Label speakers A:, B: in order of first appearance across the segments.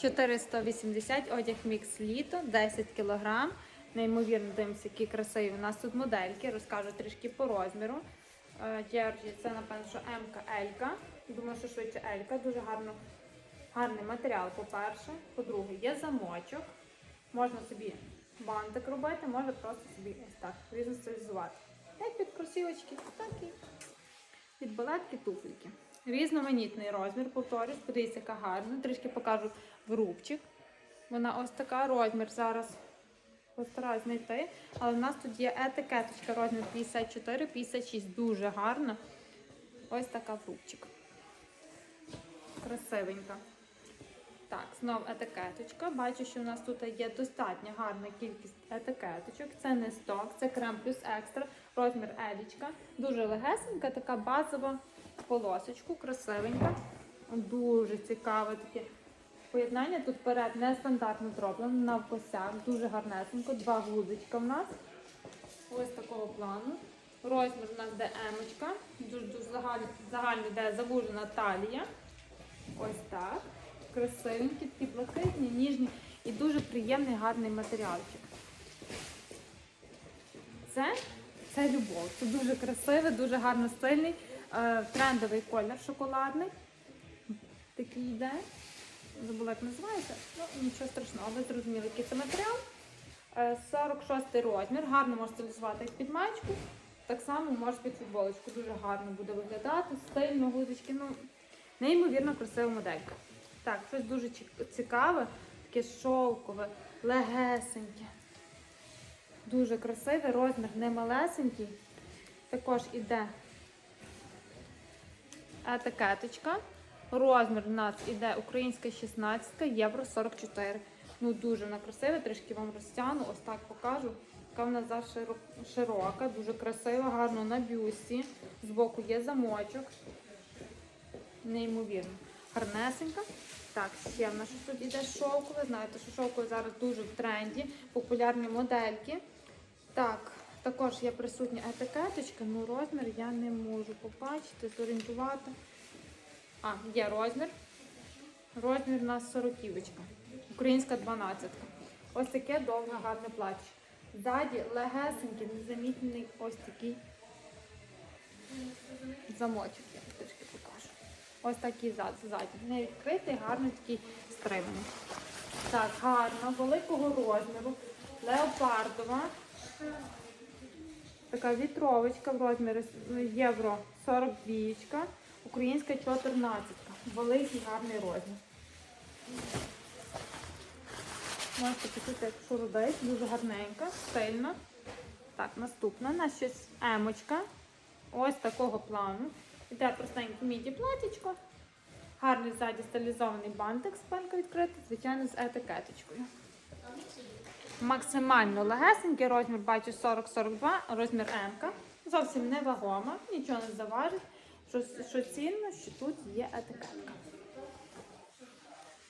A: 480 одяг мікс літо, 10 кг. Неймовірно дивимося, які красиві. У нас тут модельки, розкажу трішки по розміру. Е, Джерджі, це напевно, що М-ка, L-ка. Думаю, що швидше L-ка. Дуже гарно, гарний матеріал, по-перше. По-друге, є замочок. Можна собі бантик робити, можна просто собі ось так різно стилізувати. Як під кросівочки, так і під балетки, туфельки. Різноманітний розмір, повторюсь, подивіться, яка гарна. Трішки покажу в рубчик. Вона ось така розмір зараз. Постараюсь знайти. Але в нас тут є етикеточка розмір 54-56. Дуже гарна. Ось така в рубчик. Красивенька. Так, знов етикеточка. Бачу, що в нас тут є достатньо гарна кількість етикеточок. Це не сток, це крем плюс екстра, розмір елічка. Дуже легесенька, така базова полосочку, красивенька. Дуже цікаве таке поєднання. Тут перед нестандартно зроблено, навкосяк, дуже гарнесенько. Два гудочка в нас. Ось такого плану. Розмір у нас де емочка. Дуже, дуже загальний, загальний де завужена талія. Ось так. Красивенькі, такі блакитні, ніжні і дуже приємний гарний матеріалчик. Це, це любов. Це дуже красивий, дуже гарно стильний, трендовий колір шоколадний. Такий йде. Забула, як називається. Ну, нічого страшного, ви зрозуміли, який це матеріал. Е, 46 розмір. Гарно можна стилізувати як під маєчку. Так само може під футболочку. Дуже гарно буде виглядати, стильно, гудочки. Ну, неймовірно красива моделька. Так, щось дуже цікаве, таке шовкове, легесеньке. Дуже красивий, розмір не малесенький. Також іде етикеточка. Розмір у нас іде українська 16, євро 44. Ну дуже вона красива, трішки вам розтягну, ось так покажу. Яка вона широка, дуже красива, гарно на бюсті. Збоку є замочок. Неймовірно. Гарнесенька. Так, ще в нас що тут іде шовкове. Знаєте, що шовкове зараз дуже в тренді, популярні модельки. Так, також є присутня етикеточка, ну розмір я не можу побачити, зорієнтувати. А, є розмір. Розмір у нас 40 Українська 12. Ось таке довге гарне плаття. Ззаді легесенький, незамітний ось такий замочок. Я трішки покажу. Ось такий зад, ззаді. Не відкритий, гарний такий стриманий. Так, гарно, великого розміру, леопардова. Така вітровочка в розмірі євро 42, українська 14. Великий гарний розмір. Можете почути, як шурудить, дуже гарненька, стильна. Так, наступна. У нас щось емочка. Ось такого плану. Іде простеньке міді платічко. Гарний ззаді стилізований бантик, спинка відкрита, звичайно, з етикеточкою. Максимально легесенький розмір, бачу 40-42, розмір М. Зовсім не вагома, нічого не заважить. Що, що цінно, що тут є етикетка.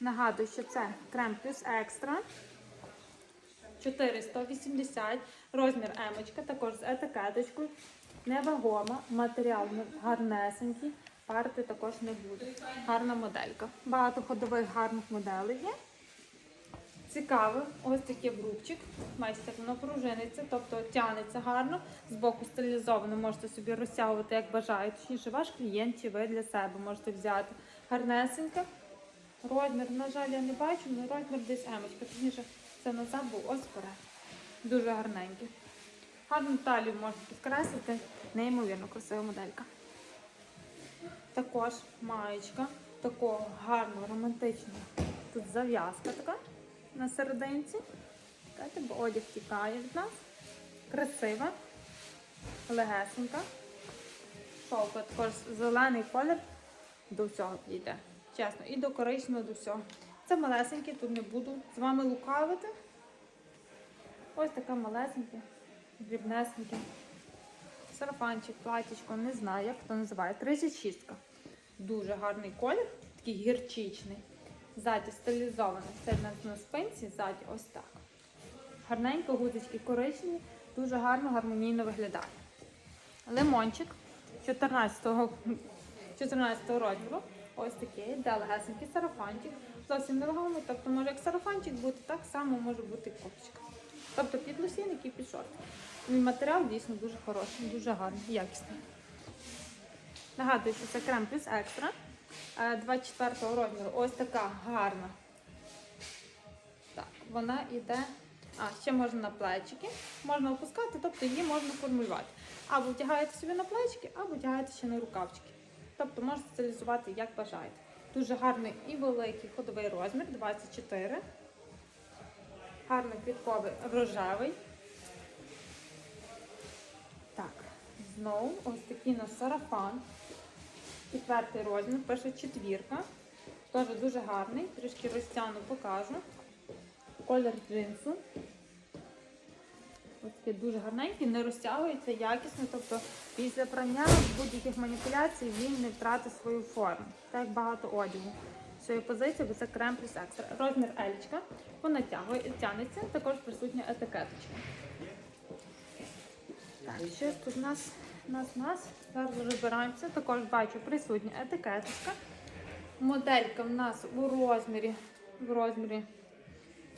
A: Нагадую, що це крем плюс екстра. 480, розмір емочка, також з етикеточкою. Невагома, матеріал гарнесенький, парти також не буде. Гарна моделька. Багато ходових гарних моделей є. Цікавий, ось такий брубчик. Бачите, воно пружиниться, тобто тягнеться гарно. Збоку стилізовано, можете собі розтягувати, як бажаєте. Точніше, ваш клієнт чи ви для себе можете взяти. Гарнесенька. Розмір, на жаль, я не бачу, але розмір десь емочка. Точніше, це назад був ось вперед. Дуже гарненький. Гарну талію можна підкреслити. Неймовірно красива моделька. Також маєчка такого гарного, романтичного. Тут зав'язка така на серединці. Бачите, бо одяг тікає від нас. Красива, легесенька. Шовка також зелений колір до всього підійде. Чесно, і до коричневого, до всього. Це малесеньке, тут не буду з вами лукавити. Ось таке малесеньке, дрібнесеньке. Сарафанчик, платічко, не знаю, як хто називає. 36. Дуже гарний колір, такий гірчичний. Ззаді стилізований. Це в на спинці, ззаді ось так. Гарненько, гудочки коричневі, дуже гарно, гармонійно виглядає. Лимончик 14 14 розміру. Ось такий, де легесенький сарафанчик. Зовсім невагомий, тобто може як сарафанчик бути, так само може бути кофточка. Тобто під лосінник і під шорти. Матеріал дійсно дуже хороший, дуже гарний, якісний. Нагадую, що це крем плюс екстра. Е, 24 розміру. Ось така гарна. Так, вона йде. А, ще можна на плечики. Можна опускати, тобто її можна формулювати. Або вдягаєте собі на плечики, або вдягаєте ще на рукавчики. Тобто можете стилізувати як бажаєте. Дуже гарний і великий ходовий розмір 24. Гарний квітковий рожевий. Так, знову ось такий на сарафан. Четвертий розмір, пише четвірка. Теж дуже гарний. Трішки розтягну, покажу. Колір джинсу. Ось такий дуже гарненький, не розтягується, якісно. Тобто після прання будь-яких маніпуляцій він не втратить свою форму. Так багато одягу. Своєї позиції, бо це крем плюс екстра. Розмір Елічка. Вона тягнеться, також присутня етикеточка. Так, що тут у нас, нас, нас. Зараз розбираємося. Також бачу присутня етикеточка. Моделька в нас у розмірі, в розмірі,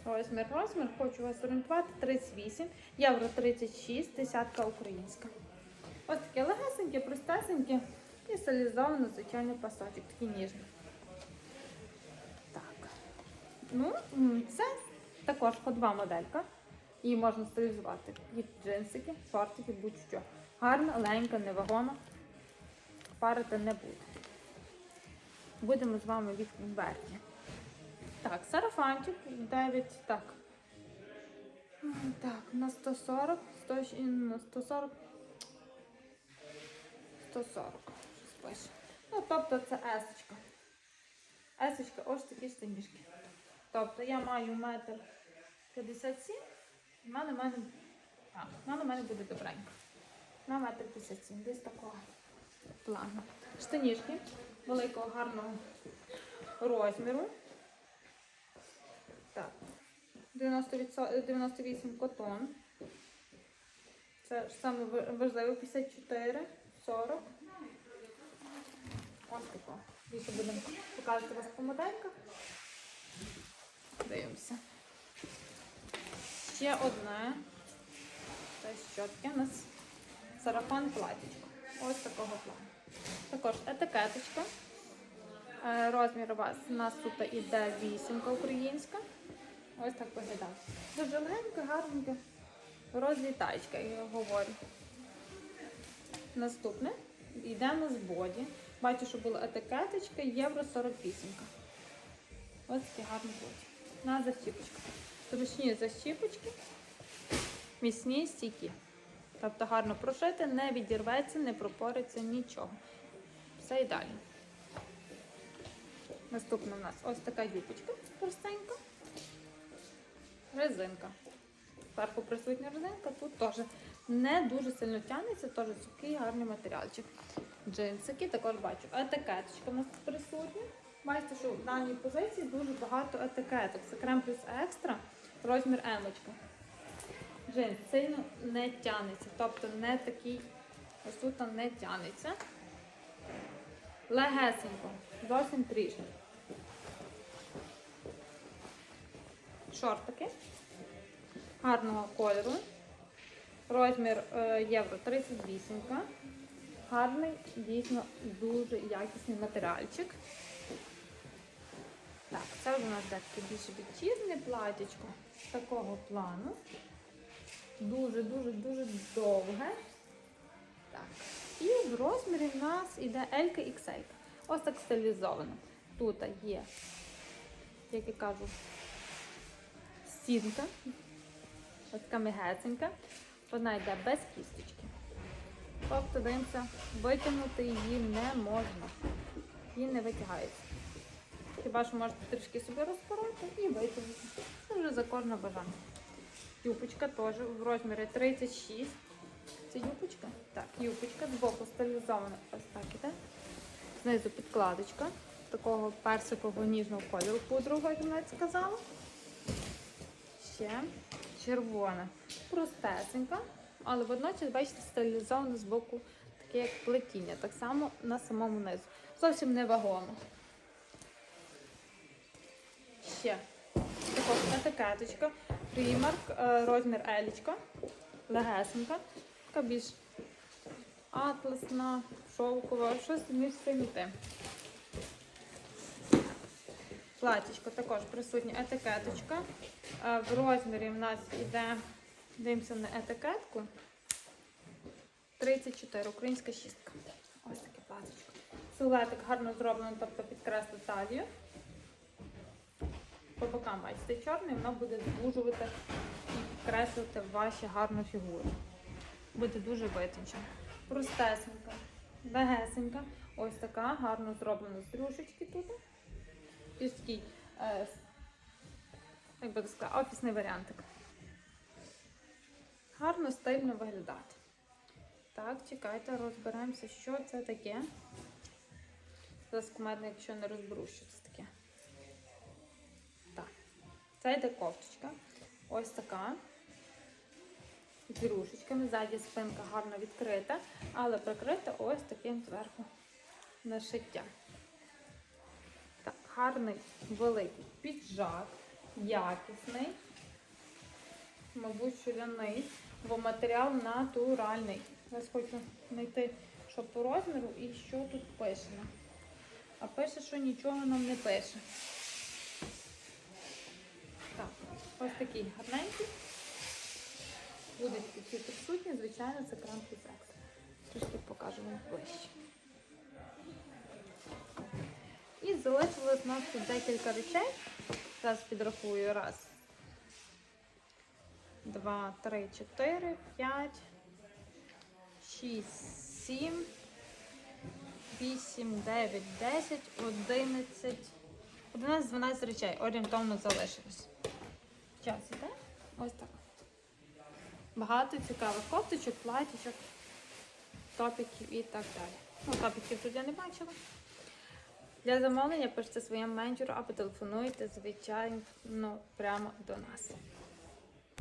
A: розмір, розмір, хочу вас орієнтувати, 38, євро 36, десятка українська. Ось таке легесеньке, простесеньке і стилізовано, звичайний пасочок, такий ніжний. Так. Ну, це також ходова моделька. Її можна стилізувати під джинсики, шортики, будь-що. Гарна, легенька, невагома. Парити не буде. Будемо з вами від верхня. Так, сарафанчик 9, так. Так, на 140, 100, на 140, 140, щось пише. Ну, тобто це есочка. Есочка, ось такі штанішки. Тобто я маю метр 57, в мене, в мене, а, в мене, в мене буде добренько. На метр 57, десь такого плану. Штанішки великого гарного розміру. Так. 98 котон. Це саме важливе 54, 40. Ось тако. Більше будемо показувати вас по модельках. Дивимося. Ще одне. Це що таке у нас сарафан платічко. Ось такого плану. Також етикеточка. Е, Розмір у вас у нас тут іде вісімка українська. Ось так виглядає. Дуже легенька, гарненька. Розлітаєчка, я говорю. Наступне йде на боді. Бачу, що була етикеточка, євро 48. Ось такий гарний боді. На защіпочку. Зручні защіпочки, міцні стійкі. Тобто гарно прошити, не відірветься, не пропориться нічого. Все ідеально. Наступна у нас ось така юбочка простенька. Резинка. Зверху присутня резинка, тут теж не дуже сильно тягнеться, теж такий гарний матеріальчик. Джинсики, також бачу. Етикеточка у нас присутня. Бачите, що в даній позиції дуже багато етикеток. Це крем плюс екстра, розмір емочка. Джинс сильно не тягнеться, тобто не такий, ось тут не тягнеться. Легесенько, зовсім трішки. Шортики гарного кольору. Розмір е, євро 38. Гарний, дійсно дуже якісний матеріальчик. Так, це вже у нас таке більше вітчизне платічко такого плану. Дуже-дуже-дуже довге. Так. І в розмірі в нас іде L XL. Ось так стилізовано. Тут є, як я кажу, стінка. Ось така мігесенька. Вона йде без кісточки. Тобто, дивимося, витягнути її не можна. Її не витягається. Хіба що можете трішки собі розпороти і витягнути. Це вже за кожне бажання. Юбочка теж в розмірі 36. Це юбочка? Так, юбочка з боку стилізована ось так іде. Знизу підкладочка такого персикового ніжного кольору пудрового, як я навіть сказала. Ще червона, простесенька, але водночас, бачите, стилізована з боку таке як плетіння, так само на самому низу. Зовсім невагомо. ще також етикеточка. Примарк, е, розмір елічка. Легесенька. Така більш атласна, шовкова, щось між цим і тим. Платічко також присутня етикеточка. Е, В розмірі в нас йде, дивимося на етикетку. 34, українська шістка. Ось таке платічко. Силуетик гарно зроблено, тобто підкреслити талію. По бокам бачите, чорний, воно буде звужувати і підкреслити вашу гарну фігуру. Буде дуже витончено. Простесенька, легесенька. Ось така, гарно зроблена стружечки тут. І такий, е, як би сказати, офісний варіантик. Гарно, стильно виглядати. Так, чекайте, розберемося, що це таке. Зараз кумедно, якщо не розберу. Так. Це йде кофточка. Ось така. З рушечками. Ззаді спинка гарно відкрита, але прикрита ось таким зверху нашиттям. Так, гарний великий піджак, якісний, мабуть, шуляний, бо матеріал натуральний. Зараз хочу знайти, що по розміру і що тут пише. А пише, що нічого нам не пише. Так, ось такий гарненький. Будуть такі присутні, звичайно, це крем секс. Трішки покажу вам ближче. І залишилось у нас тут декілька речей. Зараз підрахую. Раз, два, три, чотири, п'ять, шість, сім, вісім, дев'ять, десять, одинадцять. 11-12 речей орієнтовно залишилось. Час іде. Ось так. Багато цікавих кофточок, платічок, топіків і так далі. Ну, топіків тут я не бачила. Для замовлення пишете своєму менеджеру або телефонуйте, звичайно, прямо до нас.